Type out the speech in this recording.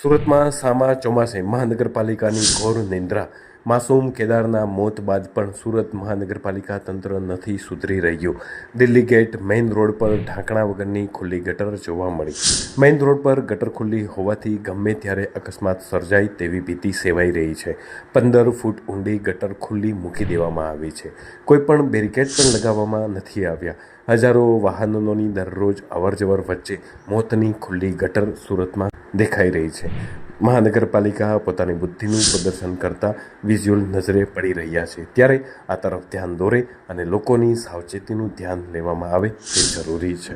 સુરતમાં સામા ચોમાસે મહાનગરપાલિકાની ઘોર નિંદ્રા. માસૂમ કેદારના મોત બાદ પણ સુરત મહાનગરપાલિકા તંત્ર નથી સુધરી રહ્યું. દિલ્હી ગેટ મેઇન રોડ પર ઢાંકણા વગરની ખુલ્લી ગટર જોવા મળી. મેઇન રોડ પર ગટર ખુલ્લી હોવાથી ગમે ત્યારે અકસ્માત સર્જાય તેવી ભીતિ સેવાઈ રહી છે. પંદર ફૂટ ઊંડી ગટર ખુલ્લી મૂકી દેવામાં આવી છે. કોઈપણ બેરિકેડ પણ લગાવવામાં નથી આવ્યા. હજારો વાહનોની દરરોજ અવરજવર વચ્ચે મોતની ખુલ્લી ગટર સુરતમાં દેખાઈ રહી છે. મહાનગરપાલિકા પોતાની બુદ્ધિનું પ્રદર્શન કરતા વિઝ્યુઅલ નજરે પડી રહ્યા છે. ત્યારે આ તરફ ધ્યાન દોરે અને લોકોની સાવચેતીનું ધ્યાન લેવામાં આવે તે જરૂરી છે.